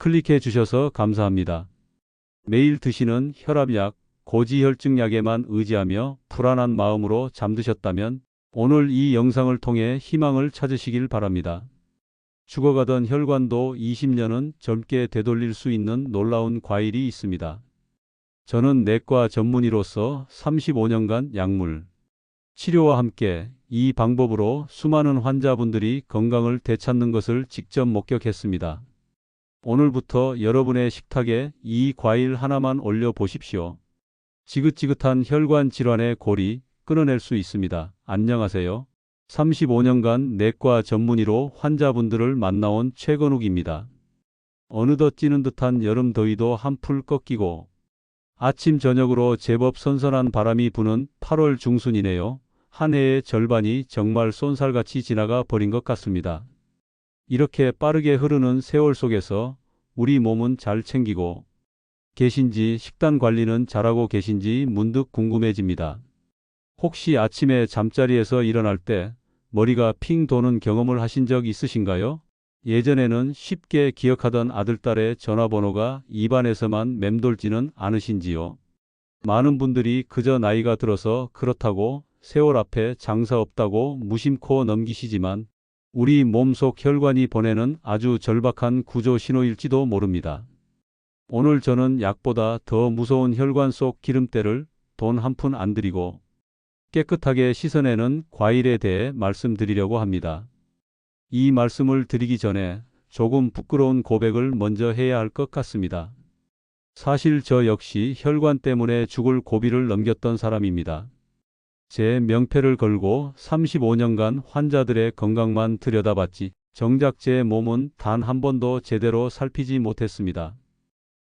클릭해 주셔서 감사합니다. 매일 드시는 혈압약, 고지혈증약에만 의지하며 불안한 마음으로 잠드셨다면 오늘 이 영상을 통해 희망을 찾으시길 바랍니다. 죽어가던 혈관도 20년은 젊게 되돌릴 수 있는 놀라운 과일이 있습니다. 저는 내과 전문의로서 35년간 약물, 치료와 함께 이 방법으로 수많은 환자분들이 건강을 되찾는 것을 직접 목격했습니다. 오늘부터 여러분의 식탁에 이 과일 하나만 올려 보십시오. 지긋지긋한 혈관 질환의 고리 끊어낼 수 있습니다. 안녕하세요. 35년간 내과 전문의로 환자분들을 만나온 최건욱입니다. 어느덧 찌는 듯한 여름 더위도 한풀 꺾이고 아침 저녁으로 제법 선선한 바람이 부는 8월 중순이네요. 한 해의 절반이 정말 쏜살같이 지나가 버린 것 같습니다. 이렇게 빠르게 흐르는 세월 속에서 우리 몸은 잘 챙기고 계신지 식단 관리는 잘하고 계신지 문득 궁금해집니다. 혹시 아침에 잠자리에서 일어날 때 머리가 핑 도는 경험을 하신 적 있으신가요? 예전에는 쉽게 기억하던 아들딸의 전화번호가 입안에서만 맴돌지는 않으신지요? 많은 분들이 그저 나이가 들어서 그렇다고 세월 앞에 장사 없다고 무심코 넘기시지만 우리 몸속 혈관이 보내는 아주 절박한 구조 신호일지도 모릅니다. 오늘 저는 약보다 더 무서운 혈관 속 기름때를 돈 한 푼 안 들이고 깨끗하게 씻어내는 과일에 대해 말씀드리려고 합니다. 이 말씀을 드리기 전에 조금 부끄러운 고백을 먼저 해야 할 것 같습니다. 사실 저 역시 혈관 때문에 죽을 고비를 넘겼던 사람입니다. 제 명패를 걸고 35년간 환자들의 건강만 들여다봤지 정작 제 몸은 단 한 번도 제대로 살피지 못했습니다.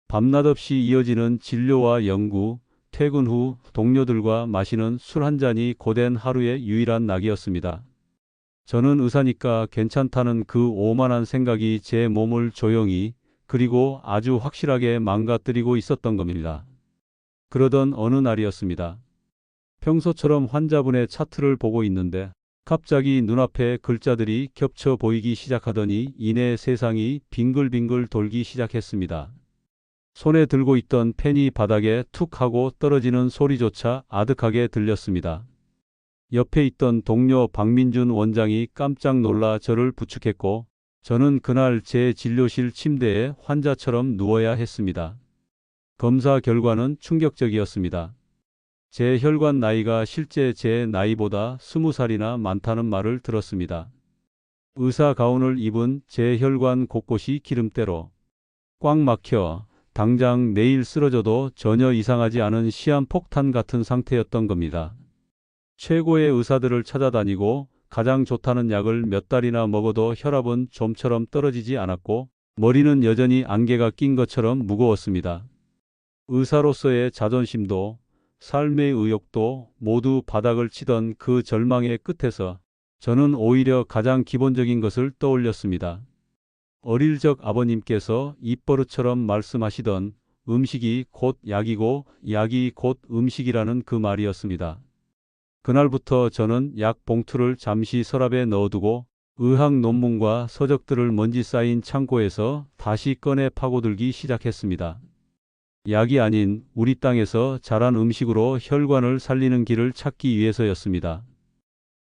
밤낮 없이 이어지는 진료와 연구, 퇴근 후 동료들과 마시는 술 한 잔이 고된 하루의 유일한 낙이었습니다. 저는 의사니까 괜찮다는 그 오만한 생각이 제 몸을 조용히 그리고 아주 확실하게 망가뜨리고 있었던 겁니다. 그러던 어느 날이었습니다. 평소처럼 환자분의 차트를 보고 있는데 갑자기 눈앞에 글자들이 겹쳐 보이기 시작하더니 이내 세상이 빙글빙글 돌기 시작했습니다. 손에 들고 있던 펜이 바닥에 툭 하고 떨어지는 소리조차 아득하게 들렸습니다. 옆에 있던 동료 박민준 원장이 깜짝 놀라 저를 부축했고 저는 그날 제 진료실 침대에 환자처럼 누워야 했습니다. 검사 결과는 충격적이었습니다. 제 혈관 나이가 실제 제 나이보다 스무 살이나 많다는 말을 들었습니다. 의사 가운을 입은 제 혈관 곳곳이 기름때로 꽉 막혀 당장 내일 쓰러져도 전혀 이상하지 않은 시한폭탄 같은 상태였던 겁니다. 최고의 의사들을 찾아다니고 가장 좋다는 약을 몇 달이나 먹어도 혈압은 좀처럼 떨어지지 않았고 머리는 여전히 안개가 낀 것처럼 무거웠습니다. 의사로서의 자존심도 삶의 의욕도 모두 바닥을 치던 그 절망의 끝에서 저는 오히려 가장 기본적인 것을 떠올렸습니다. 어릴 적 아버님께서 입버릇처럼 말씀하시던 음식이 곧 약이고 약이 곧 음식이라는 그 말이었습니다. 그날부터 저는 약 봉투를 잠시 서랍에 넣어두고 의학 논문과 서적들을 먼지 쌓인 창고에서 다시 꺼내 파고들기 시작했습니다. 약이 아닌 우리 땅에서 자란 음식으로 혈관을 살리는 길을 찾기 위해서였습니다.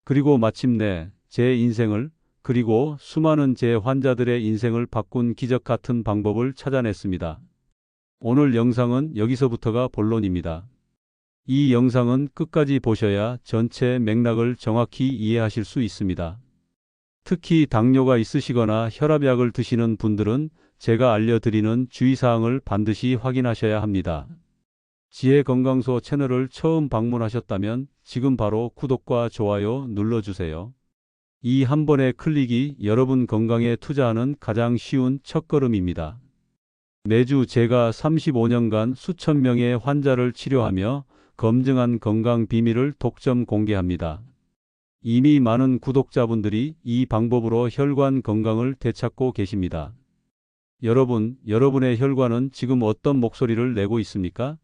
그리고 마침내 제 인생을 그리고 수많은 제 환자들의 인생을 바꾼 기적 같은 방법을 찾아냈습니다. 오늘 영상은 여기서부터가 본론입니다. 이 영상은 끝까지 보셔야 전체 맥락을 정확히 이해하실 수 있습니다. 특히 당뇨가 있으시거나 혈압약을 드시는 분들은 제가 알려드리는 주의사항을 반드시 확인하셔야 합니다. 지혜건강소 채널을 처음 방문하셨다면 지금 바로 구독과 좋아요 눌러주세요. 이 한 번의 클릭이 여러분 건강에 투자하는 가장 쉬운 첫걸음입니다. 매주 제가 35년간 수천 명의 환자를 치료하며 검증한 건강 비밀을 독점 공개합니다. 이미 많은 구독자분들이 이 방법으로 혈관 건강을 되찾고 계십니다. 여러분, 여러분의 혈관은 지금 어떤 목소리를 내고 있습니까?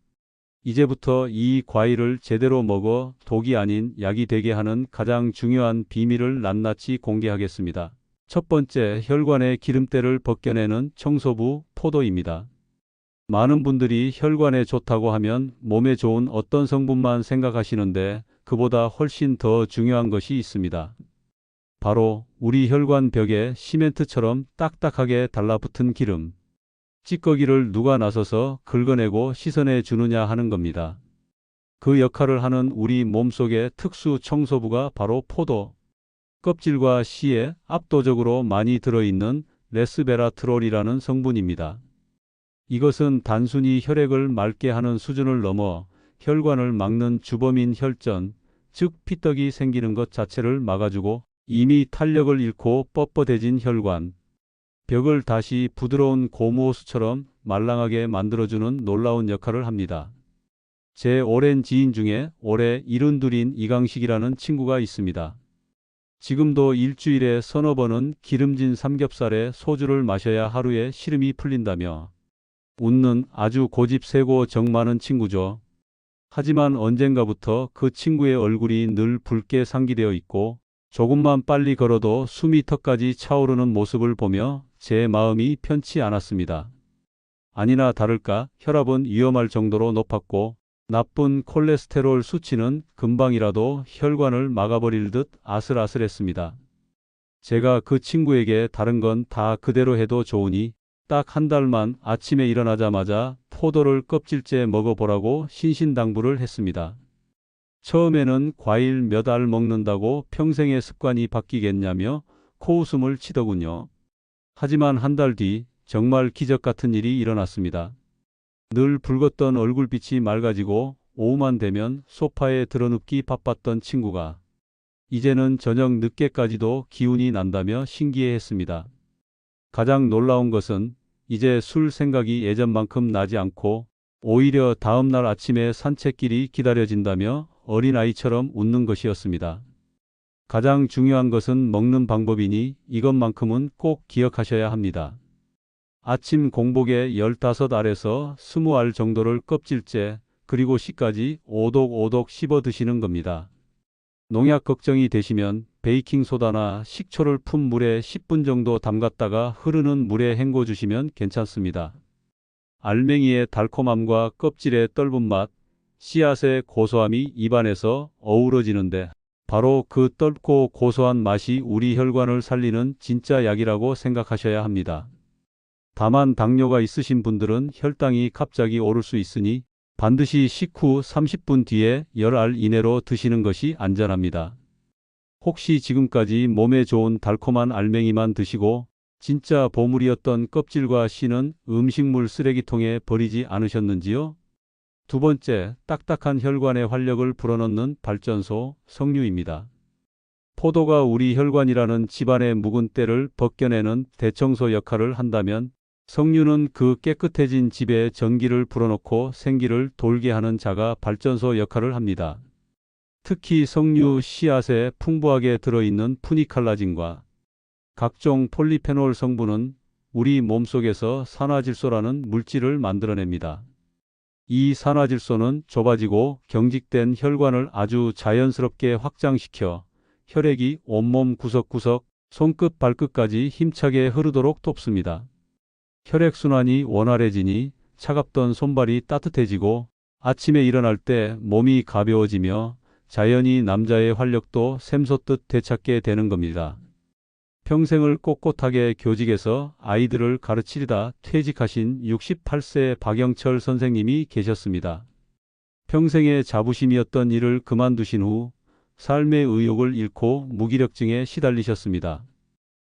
이제부터 이 과일을 제대로 먹어 독이 아닌 약이 되게 하는 가장 중요한 비밀을 낱낱이 공개하겠습니다. 첫 번째, 혈관의 기름때를 벗겨내는 청소부 포도입니다. 많은 분들이 혈관에 좋다고 하면 몸에 좋은 어떤 성분만 생각하시는데 그보다 훨씬 더 중요한 것이 있습니다. 바로 우리 혈관 벽에 시멘트처럼 딱딱하게 달라붙은 기름. 찌꺼기를 누가 나서서 긁어내고 씻어내 주느냐 하는 겁니다. 그 역할을 하는 우리 몸속의 특수 청소부가 바로 포도. 껍질과 씨에 압도적으로 많이 들어있는 레스베라트롤이라는 성분입니다. 이것은 단순히 혈액을 맑게 하는 수준을 넘어 혈관을 막는 주범인 혈전, 즉 피떡이 생기는 것 자체를 막아주고 이미 탄력을 잃고 뻣뻣해진 혈관, 벽을 다시 부드러운 고무호수처럼 말랑하게 만들어주는 놀라운 역할을 합니다. 제 오랜 지인 중에 올해 이른둘인 이강식이라는 친구가 있습니다. 지금도 일주일에 서너 번은 기름진 삼겹살에 소주를 마셔야 하루에 시름이 풀린다며 웃는 아주 고집 세고 정 많은 친구죠. 하지만 언젠가부터 그 친구의 얼굴이 늘 붉게 상기되어 있고 조금만 빨리 걸어도 턱까지 차오르는 모습을 보며 제 마음이 편치 않았습니다. 아니나 다를까 혈압은 위험할 정도로 높았고 나쁜 콜레스테롤 수치는 금방이라도 혈관을 막아버릴 듯 아슬아슬했습니다. 제가 그 친구에게 다른 건 다 그대로 해도 좋으니 딱 한 달만 아침에 일어나자마자 포도를 껍질째 먹어보라고 신신당부를 했습니다. 처음에는 과일 몇 알 먹는다고 평생의 습관이 바뀌겠냐며 코웃음을 치더군요. 하지만 한 달 뒤 정말 기적 같은 일이 일어났습니다. 늘 붉었던 얼굴빛이 맑아지고 오후만 되면 소파에 드러눕기 바빴던 친구가 이제는 저녁 늦게까지도 기운이 난다며 신기해했습니다. 가장 놀라운 것은 이제 술 생각이 예전만큼 나지 않고 오히려 다음날 아침에 산책길이 기다려진다며 어린아이처럼 웃는 것이었습니다. 가장 중요한 것은 먹는 방법이니 이것만큼은 꼭 기억하셔야 합니다. 아침 공복에 15알에서 20알 정도를 껍질째 그리고 씨까지 오독오독 씹어 드시는 겁니다. 농약 걱정이 되시면 베이킹소다나 식초를 푼 물에 10분 정도 담갔다가 흐르는 물에 헹궈 주시면 괜찮습니다. 알맹이의 달콤함과 껍질의 떫은 맛, 씨앗의 고소함이 입안에서 어우러지는데 바로 그 떫고 고소한 맛이 우리 혈관을 살리는 진짜 약이라고 생각하셔야 합니다. 다만 당뇨가 있으신 분들은 혈당이 갑자기 오를 수 있으니 반드시 식후 30분 뒤에 열알 이내로 드시는 것이 안전합니다. 혹시 지금까지 몸에 좋은 달콤한 알맹이만 드시고 진짜 보물이었던 껍질과 씨는 음식물 쓰레기통에 버리지 않으셨는지요? 두 번째, 딱딱한 혈관의 활력을 불어넣는 발전소, 석류입니다. 포도가 우리 혈관이라는 집안의 묵은 때를 벗겨내는 대청소 역할을 한다면 석류는 그 깨끗해진 집에 전기를 불어넣고 생기를 돌게 하는 자가 발전소 역할을 합니다. 특히 석류 씨앗에 풍부하게 들어있는 푸니칼라진과 각종 폴리페놀 성분은 우리 몸속에서 산화질소라는 물질을 만들어냅니다. 이 산화질소는 좁아지고 경직된 혈관을 아주 자연스럽게 확장시켜 혈액이 온몸 구석구석 손끝 발끝까지 힘차게 흐르도록 돕습니다. 혈액순환이 원활해지니 차갑던 손발이 따뜻해지고 아침에 일어날 때 몸이 가벼워지며 자연히 남자의 활력도 샘솟듯 되찾게 되는 겁니다. 평생을 꼿꼿하게 교직에서 아이들을 가르치다 퇴직하신 68세 박영철 선생님이 계셨습니다. 평생의 자부심이었던 일을 그만두신 후 삶의 의욕을 잃고 무기력증에 시달리셨습니다.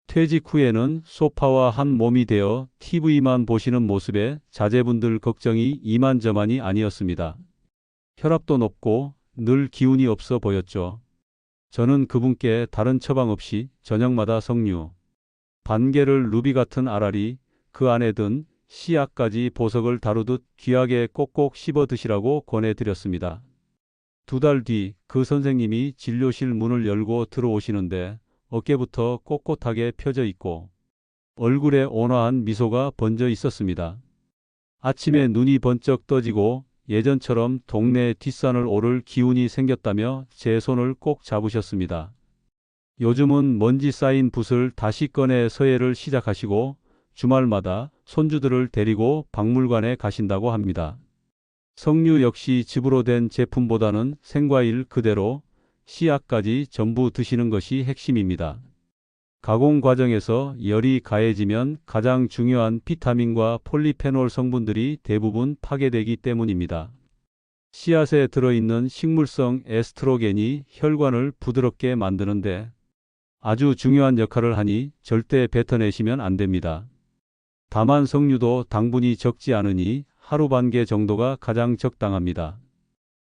퇴직 후에는 소파와 한 몸이 되어 TV만 보시는 모습에 자제분들 걱정이 이만저만이 아니었습니다. 혈압도 높고 늘 기운이 없어 보였죠. 저는 그분께 다른 처방 없이 저녁마다 석류, 반개를 루비 같은 알알이 그 안에 든 씨앗까지 보석을 다루듯 귀하게 꼭꼭 씹어 드시라고 권해드렸습니다. 두 달 뒤 그 선생님이 진료실 문을 열고 들어오시는데 어깨부터 꼿꼿하게 펴져 있고 얼굴에 온화한 미소가 번져 있었습니다. 아침에 눈이 번쩍 떠지고 예전처럼 동네 뒷산을 오를 기운이 생겼다며 제 손을 꼭 잡으셨습니다. 요즘은 먼지 쌓인 붓을 다시 꺼내 서예를 시작하시고 주말마다 손주들을 데리고 박물관에 가신다고 합니다. 석류 역시 즙으로 된 제품보다는 생과일 그대로 씨앗까지 전부 드시는 것이 핵심입니다. 가공 과정에서 열이 가해지면 가장 중요한 비타민과 폴리페놀 성분들이 대부분 파괴되기 때문입니다. 씨앗에 들어있는 식물성 에스트로겐이 혈관을 부드럽게 만드는데 아주 중요한 역할을 하니 절대 뱉어내시면 안 됩니다. 다만 석류도 당분이 적지 않으니 하루 반 개 정도가 가장 적당합니다.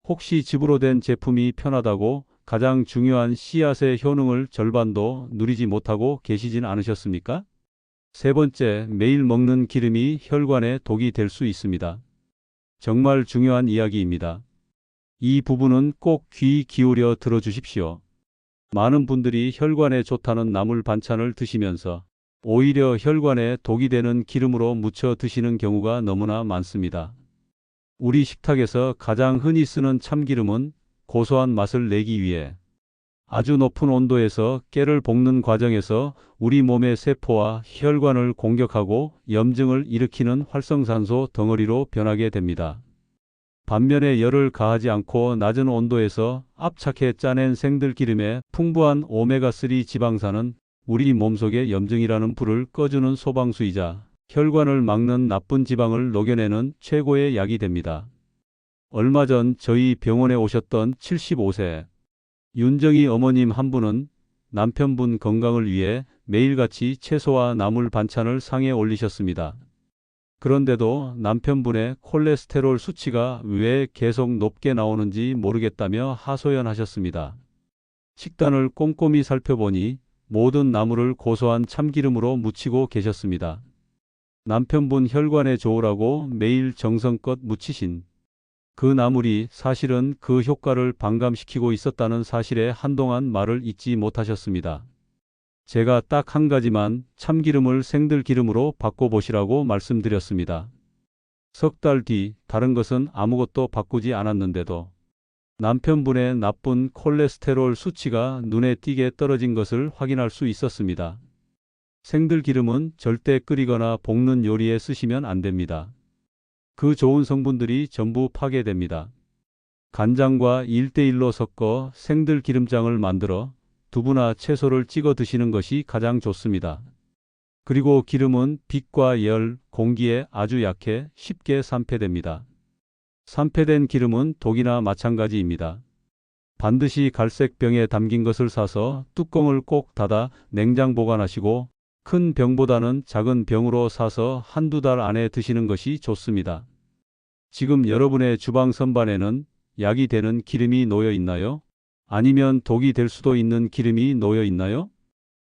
혹시 즙으로 된 제품이 편하다고 가장 중요한 씨앗의 효능을 절반도 누리지 못하고 계시진 않으셨습니까? 세 번째, 매일 먹는 기름이 혈관에 독이 될 수 있습니다. 정말 중요한 이야기입니다. 이 부분은 꼭 귀 기울여 들어주십시오. 많은 분들이 혈관에 좋다는 나물 반찬을 드시면서 오히려 혈관에 독이 되는 기름으로 무쳐 드시는 경우가 너무나 많습니다. 우리 식탁에서 가장 흔히 쓰는 참기름은 고소한 맛을 내기 위해 아주 높은 온도에서 깨를 볶는 과정에서 우리 몸의 세포와 혈관을 공격하고 염증을 일으키는 활성산소 덩어리로 변하게 됩니다. 반면에 열을 가하지 않고 낮은 온도에서 압착해 짜낸 생들기름에 풍부한 오메가3 지방산은 우리 몸속의 염증이라는 불을 꺼주는 소방수이자 혈관을 막는 나쁜 지방을 녹여내는 최고의 약이 됩니다. 얼마 전 저희 병원에 오셨던 75세 윤정희 어머님 한 분은 남편분 건강을 위해 매일같이 채소와 나물 반찬을 상에 올리셨습니다. 그런데도 남편분의 콜레스테롤 수치가 왜 계속 높게 나오는지 모르겠다며 하소연하셨습니다. 식단을 꼼꼼히 살펴보니 모든 나물을 고소한 참기름으로 무치고 계셨습니다. 남편분 혈관에 좋으라고 매일 정성껏 무치신 그 나물이 사실은 그 효과를 반감시키고 있었다는 사실에 한동안 말을 잇지 못하셨습니다. 제가 딱 한 가지만 참기름을 생들기름으로 바꿔보시라고 말씀드렸습니다. 석 달 뒤 다른 것은 아무것도 바꾸지 않았는데도 남편분의 나쁜 콜레스테롤 수치가 눈에 띄게 떨어진 것을 확인할 수 있었습니다. 생들기름은 절대 끓이거나 볶는 요리에 쓰시면 안 됩니다. 그 좋은 성분들이 전부 파괴됩니다. 간장과 1대1로 섞어 생들 기름장을 만들어 두부나 채소를 찍어 드시는 것이 가장 좋습니다. 그리고 기름은 빛과 열, 공기에 아주 약해 쉽게 산패됩니다. 산패된 기름은 독이나 마찬가지입니다. 반드시 갈색 병에 담긴 것을 사서 뚜껑을 꼭 닫아 냉장 보관하시고 큰 병보다는 작은 병으로 사서 한두 달 안에 드시는 것이 좋습니다. 지금 여러분의 주방 선반에는 약이 되는 기름이 놓여 있나요? 아니면 독이 될 수도 있는 기름이 놓여 있나요?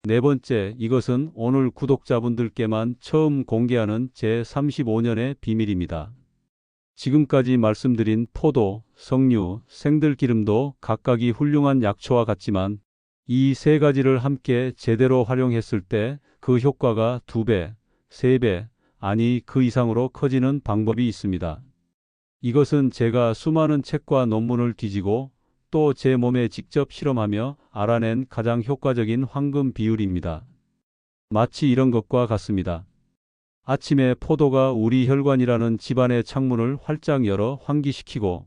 네 번째, 이것은 오늘 구독자분들께만 처음 공개하는 제 35년의 비밀입니다. 지금까지 말씀드린 포도, 석류, 생들기름도 각각이 훌륭한 약초와 같지만 이 세 가지를 함께 제대로 활용했을 때 그 효과가 두 배, 세 배, 아니 그 이상으로 커지는 방법이 있습니다. 이것은 제가 수많은 책과 논문을 뒤지고 또 제 몸에 직접 실험하며 알아낸 가장 효과적인 황금 비율입니다. 마치 이런 것과 같습니다. 아침에 포도가 우리 혈관이라는 집안의 창문을 활짝 열어 환기시키고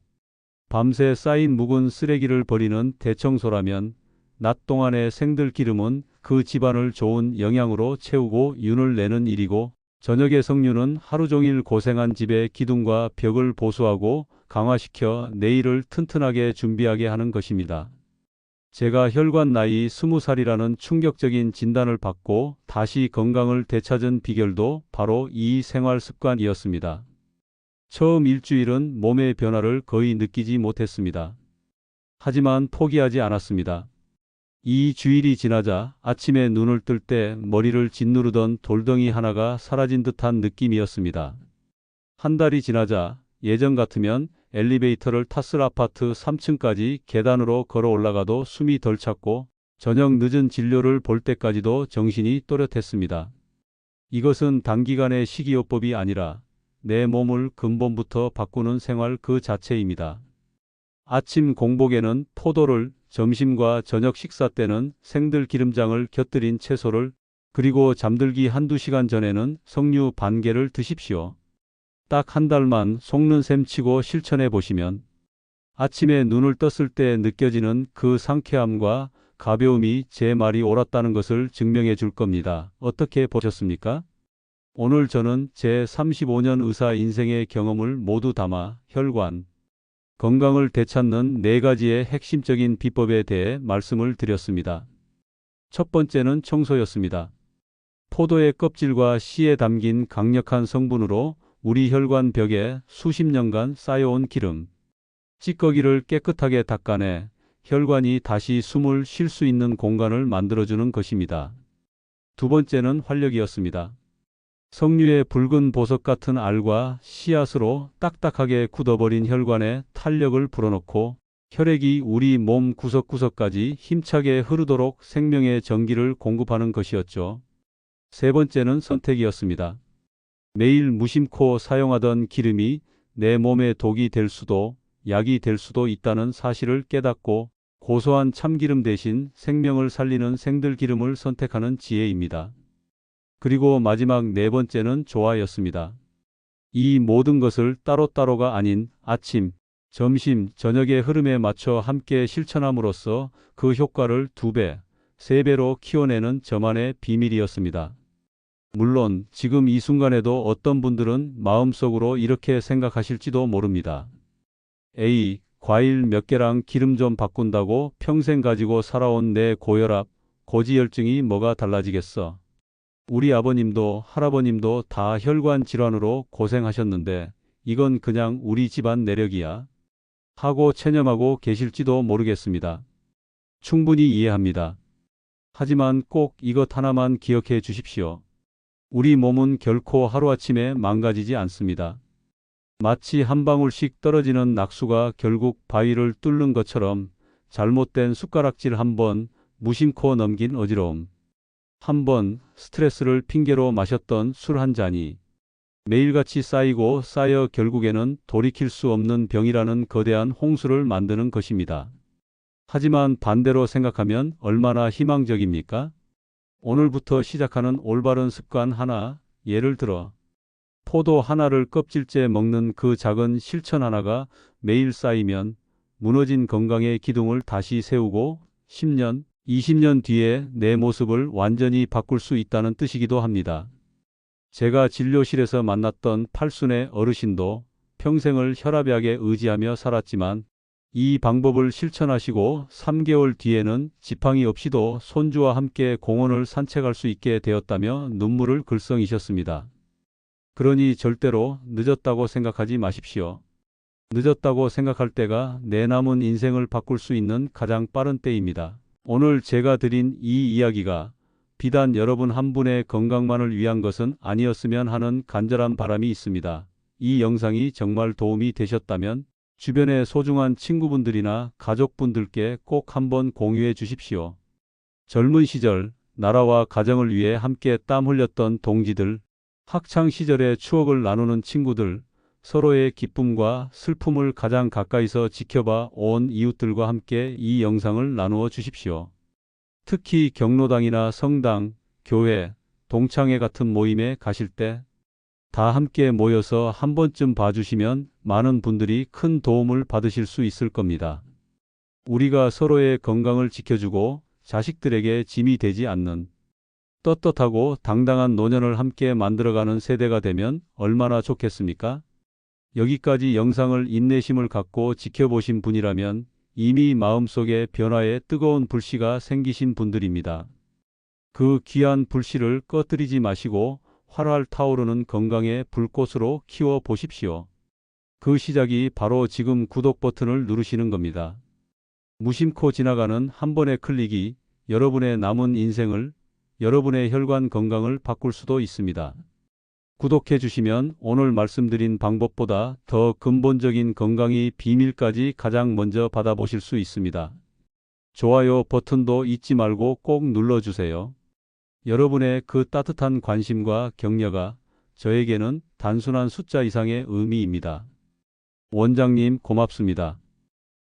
밤새 쌓인 묵은 쓰레기를 버리는 대청소라면 낮 동안의 생들 기름은 그 집안을 좋은 영양으로 채우고 윤을 내는 일이고 저녁의 석류는 하루 종일 고생한 집의 기둥과 벽을 보수하고 강화시켜 내일을 튼튼하게 준비하게 하는 것입니다. 제가 혈관 나이 20살이라는 충격적인 진단을 받고 다시 건강을 되찾은 비결도 바로 이 생활 습관이었습니다. 처음 일주일은 몸의 변화를 거의 느끼지 못했습니다. 하지만 포기하지 않았습니다. 이 주일이 지나자 아침에 눈을 뜰 때 머리를 짓누르던 돌덩이 하나가 사라진 듯한 느낌이었습니다. 한 달이 지나자 예전 같으면 엘리베이터를 탔을 아파트 3층까지 계단으로 걸어 올라가도 숨이 덜 찼고 저녁 늦은 진료를 볼 때까지도 정신이 또렷했습니다. 이것은 단기간의 식이요법이 아니라 내 몸을 근본부터 바꾸는 생활 그 자체입니다. 아침 공복에는 포도를 점심과 저녁 식사 때는 생들 기름장을 곁들인 채소를 그리고 잠들기 한두 시간 전에는 석류 반 개를 드십시오. 딱 한 달만 속는 셈 치고 실천해 보시면 아침에 눈을 떴을 때 느껴지는 그 상쾌함과 가벼움이 제 말이 옳았다는 것을 증명해 줄 겁니다. 어떻게 보셨습니까? 오늘 저는 제 35년 의사 인생의 경험을 모두 담아 혈관, 건강을 되찾는 네 가지의 핵심적인 비법에 대해 말씀을 드렸습니다. 첫 번째는 청소였습니다. 포도의 껍질과 씨에 담긴 강력한 성분으로 우리 혈관 벽에 수십 년간 쌓여온 기름, 찌꺼기를 깨끗하게 닦아내 혈관이 다시 숨을 쉴 수 있는 공간을 만들어주는 것입니다. 두 번째는 활력이었습니다. 석류의 붉은 보석 같은 알과 씨앗으로 딱딱하게 굳어버린 혈관에 탄력을 불어넣고 혈액이 우리 몸 구석구석까지 힘차게 흐르도록 생명의 전기를 공급하는 것이었죠. 세 번째는 선택이었습니다. 매일 무심코 사용하던 기름이 내 몸에 독이 될 수도 약이 될 수도 있다는 사실을 깨닫고 고소한 참기름 대신 생명을 살리는 생들기름을 선택하는 지혜입니다. 그리고 마지막 네 번째는 조화였습니다. 이 모든 것을 따로따로가 아닌 아침, 점심, 저녁의 흐름에 맞춰 함께 실천함으로써 그 효과를 두 배, 세 배로 키워내는 저만의 비밀이었습니다. 물론 지금 이 순간에도 어떤 분들은 마음속으로 이렇게 생각하실지도 모릅니다. A. 과일 몇 개랑 기름 좀 바꾼다고 평생 가지고 살아온 내 고혈압, 고지혈증이 뭐가 달라지겠어? 우리 아버님도 할아버님도 다 혈관 질환으로 고생하셨는데 이건 그냥 우리 집안 내력이야. 하고 체념하고 계실지도 모르겠습니다. 충분히 이해합니다. 하지만 꼭 이것 하나만 기억해 주십시오. 우리 몸은 결코 하루아침에 망가지지 않습니다. 마치 한 방울씩 떨어지는 낙수가 결국 바위를 뚫는 것처럼 잘못된 숟가락질 한 번 무심코 넘긴 어지러움. 한 번 스트레스를 핑계로 마셨던 술 한 잔이 매일같이 쌓이고 쌓여 결국에는 돌이킬 수 없는 병이라는 거대한 홍수를 만드는 것입니다. 하지만 반대로 생각하면 얼마나 희망적입니까? 오늘부터 시작하는 올바른 습관 하나, 예를 들어 포도 하나를 껍질째 먹는 그 작은 실천 하나가 매일 쌓이면 무너진 건강의 기둥을 다시 세우고 10년, 20년 뒤에 내 모습을 완전히 바꿀 수 있다는 뜻이기도 합니다. 제가 진료실에서 만났던 팔순의 어르신도 평생을 혈압약에 의지하며 살았지만 이 방법을 실천하시고 3개월 뒤에는 지팡이 없이도 손주와 함께 공원을 산책할 수 있게 되었다며 눈물을 글썽이셨습니다. 그러니 절대로 늦었다고 생각하지 마십시오. 늦었다고 생각할 때가 내 남은 인생을 바꿀 수 있는 가장 빠른 때입니다. 오늘 제가 드린 이 이야기가 비단 여러분 한 분의 건강만을 위한 것은 아니었으면 하는 간절한 바람이 있습니다. 이 영상이 정말 도움이 되셨다면 주변의 소중한 친구분들이나 가족분들께 꼭 한번 공유해 주십시오. 젊은 시절 나라와 가정을 위해 함께 땀 흘렸던 동지들, 학창 시절의 추억을 나누는 친구들, 서로의 기쁨과 슬픔을 가장 가까이서 지켜봐 온 이웃들과 함께 이 영상을 나누어 주십시오. 특히 경로당이나 성당, 교회, 동창회 같은 모임에 가실 때 다 함께 모여서 한 번쯤 봐주시면 많은 분들이 큰 도움을 받으실 수 있을 겁니다. 우리가 서로의 건강을 지켜주고 자식들에게 짐이 되지 않는 떳떳하고 당당한 노년을 함께 만들어가는 세대가 되면 얼마나 좋겠습니까? 여기까지 영상을 인내심을 갖고 지켜보신 분이라면 이미 마음속에 변화의 뜨거운 불씨가 생기신 분들입니다. 그 귀한 불씨를 꺼뜨리지 마시고 활활 타오르는 건강의 불꽃으로 키워 보십시오. 그 시작이 바로 지금 구독 버튼을 누르시는 겁니다. 무심코 지나가는 한 번의 클릭이 여러분의 남은 인생을, 여러분의 혈관 건강을 바꿀 수도 있습니다. 구독해 주시면 오늘 말씀드린 방법보다 더 근본적인 건강의 비밀까지 가장 먼저 받아보실 수 있습니다. 좋아요 버튼도 잊지 말고 꼭 눌러주세요. 여러분의 그 따뜻한 관심과 격려가 저에게는 단순한 숫자 이상의 의미입니다. 원장님 고맙습니다.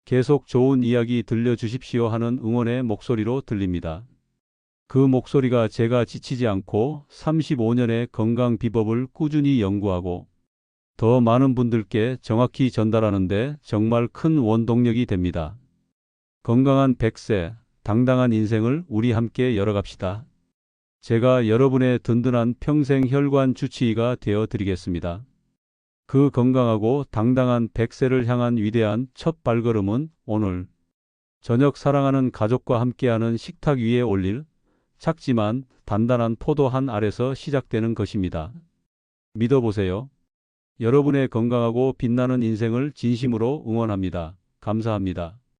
계속 좋은 이야기 들려주십시오 하는 응원의 목소리로 들립니다. 그 목소리가 제가 지치지 않고 35년의 건강 비법을 꾸준히 연구하고 더 많은 분들께 정확히 전달하는데 정말 큰 원동력이 됩니다. 건강한 100세, 당당한 인생을 우리 함께 열어갑시다. 제가 여러분의 든든한 평생 혈관 주치의가 되어 드리겠습니다. 그 건강하고 당당한 100세를 향한 위대한 첫 발걸음은 오늘 저녁 사랑하는 가족과 함께하는 식탁 위에 올릴 작지만 단단한 포도 한 알에서 시작되는 것입니다. 믿어보세요. 여러분의 건강하고 빛나는 인생을 진심으로 응원합니다. 감사합니다.